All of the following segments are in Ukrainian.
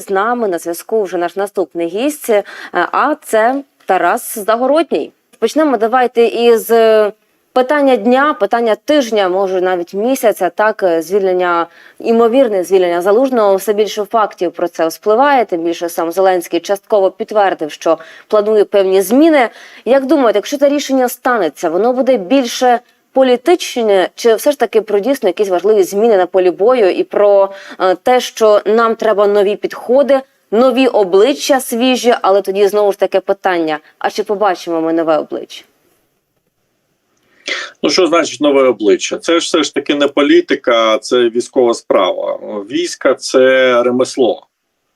З нами на зв'язку вже наш наступний гість, е, а це Тарас Загородній. Почнемо давайте із е, питання дня, питання тижня, може навіть місяця. Так, е, звільнення, імовірне звільнення залужного. Все більше фактів про це спливає. Тим більше сам Зеленський частково підтвердив, що планує певні зміни. Як думаєте, якщо це рішення станеться, воно буде більше політичне, чи все ж таки про дійсно якісь важливі зміни на полі бою і про е, те, що нам треба нові підходи, нові обличчя свіжі, але тоді знову ж таке питання: а чи побачимо ми нове обличчя? Ну, що значить нове обличчя? Це ж все ж таки не політика, це військова справа. Війська це ремесло.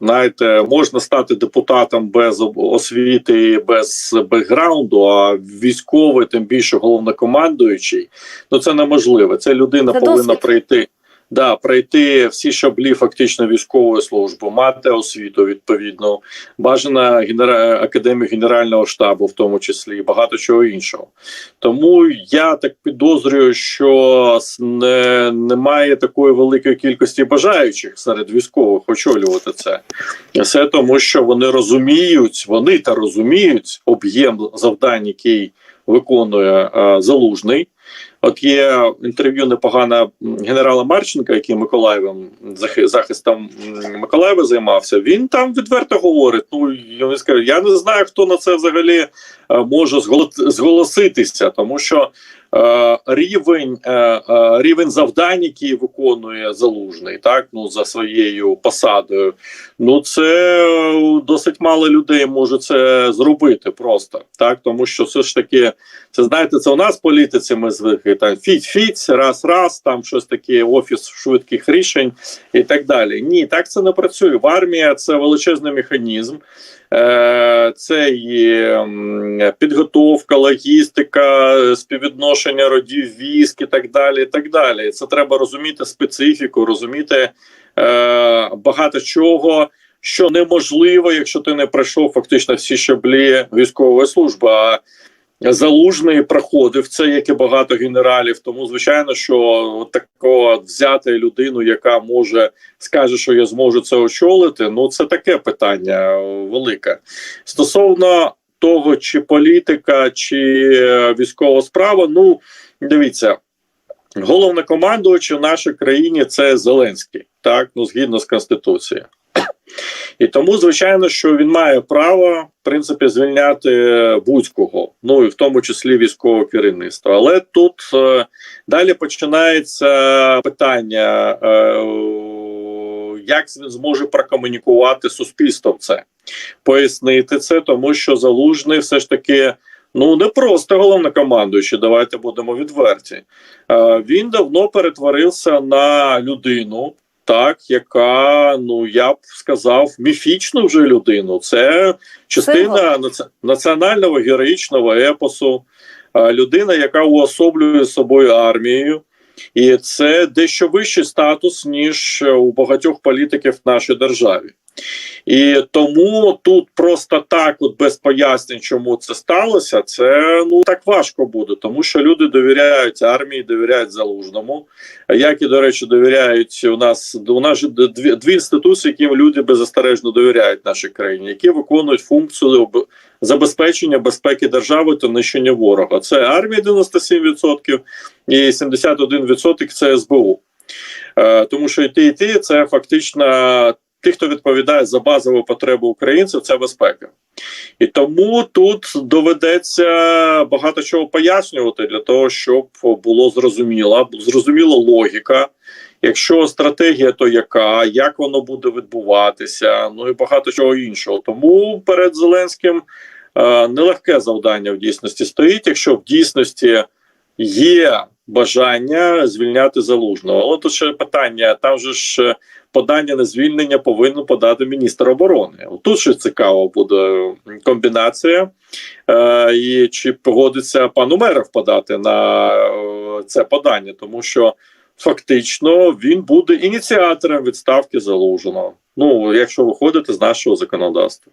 Знаєте, можна стати депутатом без освіти, без бекграунду, а військовий, тим більше головнокомандуючий, ну це неможливо. Це людина Це повинна досвід. пройти. Да, пройти всі шаблі фактично військової служби, мати освіту відповідно, бажана генера... академію генерального штабу, в тому числі, і багато чого іншого. Тому я так підозрюю, що не, немає такої великої кількості бажаючих серед військових очолювати це. Все тому, що вони розуміють, вони та розуміють об'єм завдань, який виконує е, залужний. От є інтерв'ю непогане генерала Марченка, який Миколаєвим захи- захистом Миколаєва займався. Він там відверто говорить: ну він скаже, я не знаю, хто на це взагалі е, може зголо- зголоситися, тому що рівень, е, е, рівень завдань, які виконує залужний, так ну за своєю посадою. Ну це е, досить мало людей може це зробити просто так, тому що все ж таки. Це знаєте, це у нас політиці. Ми звикли там фіць-фіць, раз-раз, там щось таке, офіс швидких рішень і так далі. Ні, так це не працює. В армії це величезний механізм. Е, Це і підготовка, логістика, співвідношення родів військ і так далі. і так далі. Це треба розуміти специфіку, розуміти е, багато чого. Що неможливо, якщо ти не пройшов фактично всі щаблі військової служби. А Залужний проходив це, як і багато генералів. Тому звичайно, що такого взяти людину, яка може скаже, що я зможу це очолити. Ну це таке питання велике стосовно того, чи політика, чи військова справа. Ну дивіться, головнокомандуючий в нашій країні це Зеленський, так ну згідно з конституцією. І тому, звичайно, що він має право в принципі звільняти будь-кого, ну і в тому числі військового керівництва. Але тут е, далі починається питання, е, як він зможе прокомунікувати суспільством це, пояснити це, тому що залужний все ж таки. Ну, не просто головнокомандуючий, давайте будемо відверті. Е, він давно перетворився на людину, так, яка, ну я б сказав, міфічну вже людину. Це частина наці- національного героїчного епосу, людина, яка уособлює собою армію. І це дещо вищий статус, ніж у багатьох політиків в нашій державі. І тому тут просто так, от без пояснень, чому це сталося, це ну так важко буде, тому що люди довіряють армії, довіряють залужному. Як і до речі, довіряють у нас у нас дві, дві інституції, яким люди беззастережно довіряють нашій країні, які виконують функцію забезпечення безпеки держави та нищення ворога. Це армія 97% і 71% це СБУ. Е, тому що і ті, і ті це фактично ті, хто відповідає за базову потребу українців, це безпека. І тому тут доведеться багато чого пояснювати для того, щоб було зрозуміло, зрозуміла логіка. Якщо стратегія, то яка, як воно буде відбуватися, ну і багато чого іншого. Тому перед Зеленським е, нелегке завдання в дійсності стоїть, якщо в дійсності є бажання звільняти залужного. Але тут ще питання: там же ж подання на звільнення повинен подати міністр оборони. Тут ще цікаво буде комбінація, е, і чи погодиться пан Умеров подати на е, це подання, тому що фактично він буде ініціатором відставки залуженого. Ну, якщо виходити з нашого законодавства.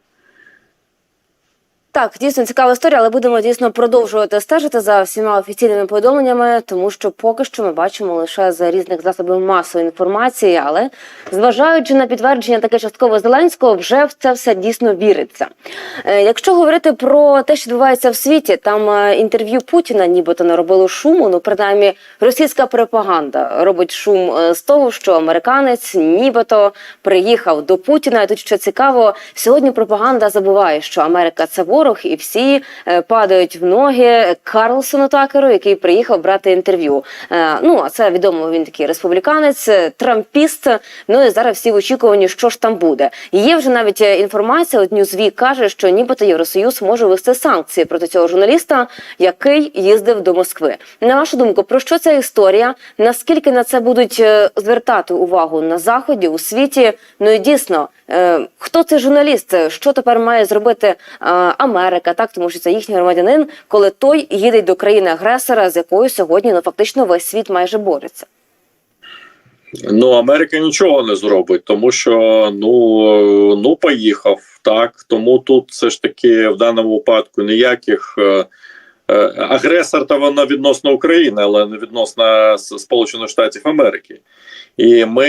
Так, дійсно цікава історія, але будемо дійсно продовжувати стежити за всіма офіційними повідомленнями, тому що поки що ми бачимо лише з різних засобів масової інформації. Але зважаючи на підтвердження таке частково Зеленського, вже в це все дійсно віриться. Е, Якщо говорити про те, що відбувається в світі, там е, інтерв'ю Путіна, нібито не робило шуму. Ну принаймні, російська пропаганда робить шум е, з того, що американець нібито приїхав до Путіна. І тут що цікаво, сьогодні пропаганда забуває, що Америка це ворог, і всі е, падають в ноги Карлсону Такеру, який приїхав брати інтерв'ю. Е, Ну а це відомо. Він такий республіканець, е, трампіст. Ну і зараз всі в очікуванні, що ж там буде. Є вже навіть інформація. От Newsweek каже, що нібито Євросоюз може ввести санкції проти цього журналіста, який їздив до Москви. На вашу думку, про що ця історія? Наскільки на це будуть звертати увагу на заході у світі? Ну і дійсно, хто цей журналіст? Що тепер має зробити е, Америка? Так, тому що це їхній громадянин, коли той їде до країни агресора, з якою сьогодні ну фактично весь світ майже бореться. Ну, Америка нічого не зробить, тому що ну, ну поїхав так. Тому тут все ж таки в даному випадку ніяких е, агресор та вона відносно України, але не відносно Сполучених Штатів Америки. І ми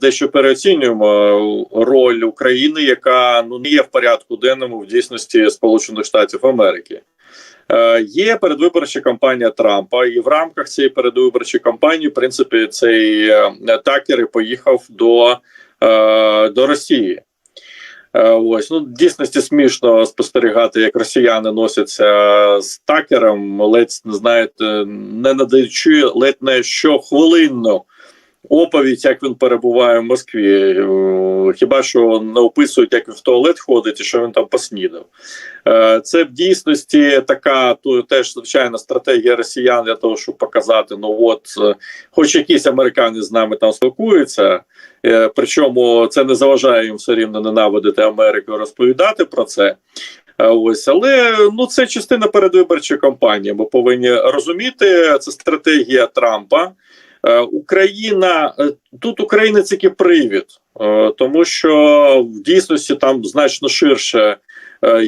дещо переоцінюємо роль України, яка ну не є в порядку денному в дійсності Сполучених Штатів Америки. Е, Є передвиборча кампанія Трампа, і в рамках цієї передвиборчої кампанії, в принципі, цей е, Такер і поїхав до, е, до Росії. Е, Ось ну дійсності смішно спостерігати, як росіяни носяться з такером, ледь знаєте, не надаючи ледь не щохвилинно оповідь, як він перебуває в Москві. Е, Хіба що не описують, як він в туалет ходить і що він там поснідав. Е, Це в дійсності така то теж звичайна стратегія росіян для того, щоб показати: ну от, е, хоч якісь американець з нами там спілкуються. Причому це не заважає їм все рівно ненавидити Америку, розповідати про це. Ось, але ну це частина передвиборчої кампанії. Ми повинні розуміти, це стратегія Трампа. Е, Україна е, тут Україна тільки привід, е, тому що в дійсності там значно ширше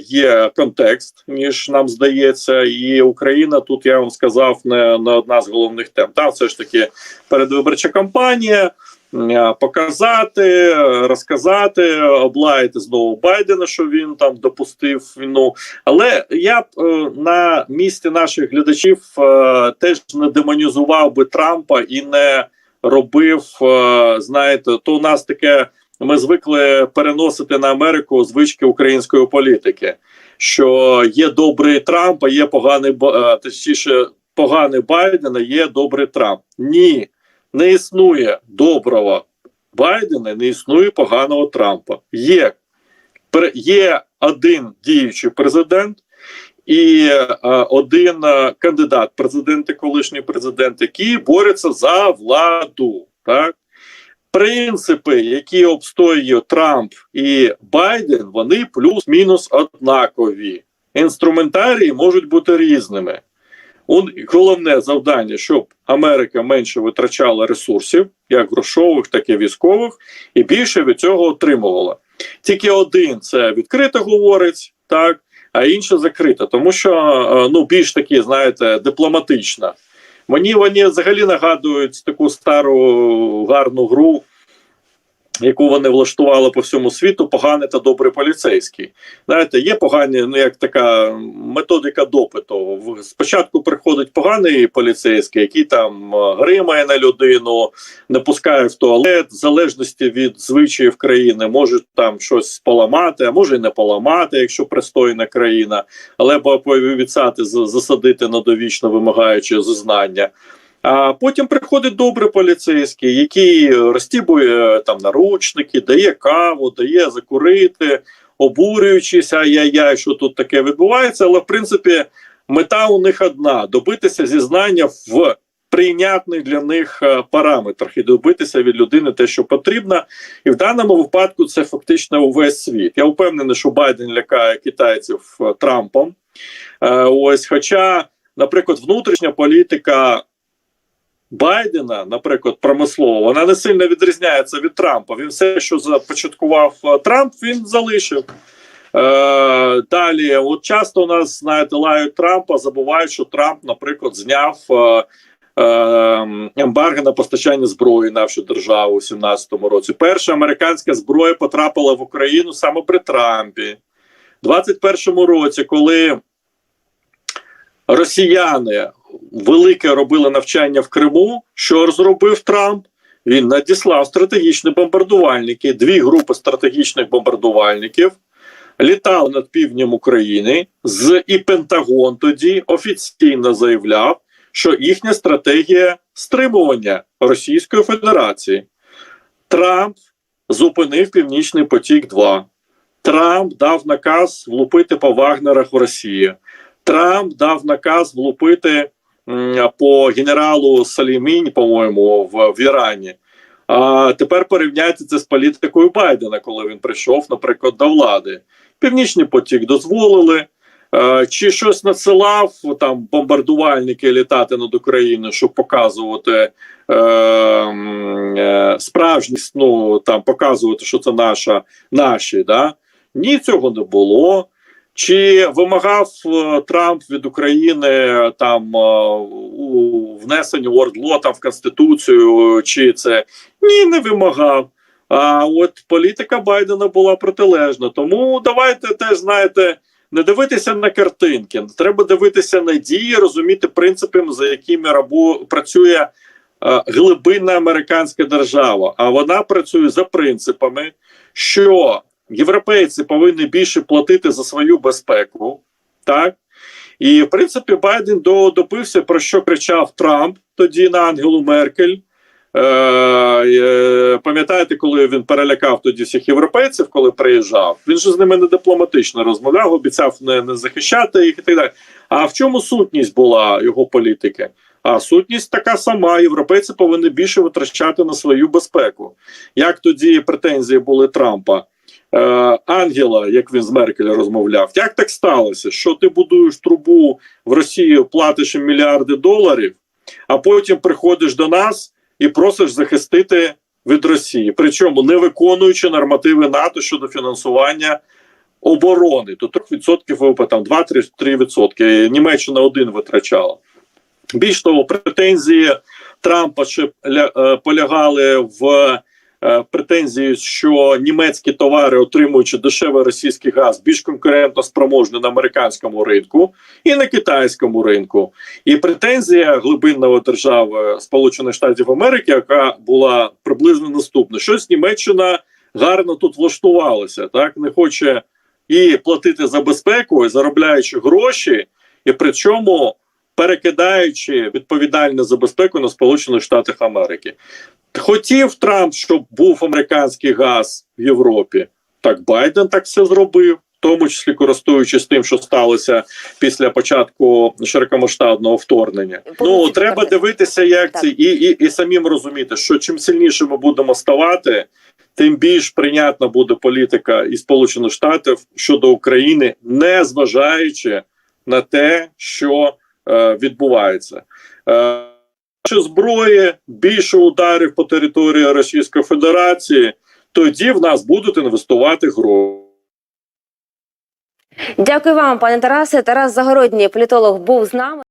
є контекст, ніж нам здається, і Україна тут я вам сказав не, не одна з головних тем. Там все ж таки передвиборча кампанія. Е, Показати, розказати, облаяти знову Байдена, що він там допустив війну. Але я б е, на місці наших глядачів е, теж не демонізував би Трампа і не робив. знаєте, то у нас таке. Ми звикли переносити на Америку звички української політики, що є добрий Трамп, а є поганий точніше, поганий Байден, а є добрий Трамп. Ні, не існує доброго Байдена, не існує поганого Трампа. Є, є один діючий президент і е, один е, кандидат, президент колишній президент, які борються за владу. Так? Принципи, які обстоює Трамп і Байден, вони плюс-мінус однакові. Інструментарії можуть бути різними. Головне завдання, щоб Америка менше витрачала ресурсів, як грошових, так і військових, і більше від цього отримувала. Тільки один це відкрито говорить, так, а інше закрито, тому що е, ну більш такі, знаєте, дипломатична. Мені вони взагалі нагадують таку стару гарну гру, яку вони влаштували по всьому світу, поганий та добрий поліцейський. Знаєте, є погані, ну як така методика допиту. Спочатку приходить поганий поліцейський, який там е, гримає на людину, не пускає в туалет, в залежності від звичаїв країни, може там щось поламати, а може і не поламати, якщо пристойна країна, але пообіцяти з- засадити на довічно вимагаючи зізнання. А потім приходить добрий поліцейський, який розтібує там наручники, дає каву, дає закурити, обурюючись, ай-яй-яй, що тут таке відбувається. Але в принципі мета у них одна: добитися зізнання в прийнятних для них е, параметрах і добитися від людини те, що потрібно. І в даному випадку це фактично увесь світ. Я впевнений, що Байден лякає китайців е, Трампом. Е, Ось, хоча, наприклад, внутрішня політика. Байдена, наприклад, промислово, вона не сильно відрізняється від Трампа. Він все, що започаткував е, Трамп, він залишив. Е, далі, от часто у нас знаєте, лають Трампа, забувають, що Трамп, наприклад, зняв е, е, ембарго на постачання зброї на нашу державу у 17-му році. Перша американська зброя потрапила в Україну саме при Трампі. У 21-му році, коли росіяни велике робили навчання в Криму, що зробив Трамп? Він надіслав стратегічні бомбардувальники, дві групи стратегічних бомбардувальників літали над півднем України, з і Пентагон тоді офіційно заявляв, що їхня стратегія стримування Російської Федерації. Трамп зупинив Північний потік 2 Трамп дав наказ влупити по Вагнерах в Росії. Трамп дав наказ влупити по генералу Саліміні, по-моєму, в, в Ірані. А тепер порівняйте це з політикою Байдена, коли він прийшов, наприклад, до влади. Північний потік дозволили. Е, Чи щось надсилав там бомбардувальники літати над Україною, щоб показувати е, е, справжність, ну там показувати, що це наша, наші, да? Ні, цього не було. Чи вимагав е, Трамп від України там е, у внесення ордло там в конституцію? Чи це ні, не вимагав. А от політика Байдена була протилежна. Тому давайте теж знаєте, не дивитися на картинки. Треба дивитися на дії, розуміти принципи, за якими рабу працює е, глибинна американська держава. А вона працює за принципами, що європейці повинні більше платити за свою безпеку, так і в принципі Байден до- добився про що кричав Трамп тоді на Ангелу Меркель. Е, е, пам'ятаєте, коли він перелякав тоді всіх європейців, коли приїжджав? Він же з ними не дипломатично розмовляв, обіцяв не, не захищати їх і так далі. А в чому сутність була його політики? А сутність така сама: європейці повинні більше витрачати на свою безпеку. Як тоді претензії були Трампа? Е, Ангела, як він з Меркель розмовляв, як так сталося, що ти будуєш трубу в Росію, платиш їм мільярди доларів, а потім приходиш до нас і просиш захистити від Росії, причому не виконуючи нормативи НАТО щодо фінансування оборони, то 3% ВВП, там 2-3%. Німеччина один витрачала. Більш того, претензії Трампа ще е, полягали в претензії, що німецькі товари, отримуючи дешевий російський газ, більш конкурентно спроможні на американському ринку і на китайському ринку. І претензія глибинної держави Сполучених Штатів Америки, яка була приблизно наступна: щось Німеччина гарно тут влаштувалася, так не хоче і платити за безпеку, і заробляючи гроші, і при чому перекидаючи відповідальне за безпеку на Сполучених Штатах Америки. Хотів Трамп, щоб був американський газ в Європі. Так Байден так все зробив, в тому числі користуючись тим, що сталося після початку широкомасштабного вторгнення. Ну треба дивитися, як Так. це і, і, і самим розуміти, що чим сильніше ми будемо ставати, тим більш прийнятна буде політика і Сполучених Штатів щодо України, не зважаючи на те, що е, відбувається. Е, Більше зброї, більше ударів по території Російської Федерації, тоді в нас будуть інвестувати гроші. Дякую вам, пане Тарасе. Тарас Загородній, політолог, був з нами.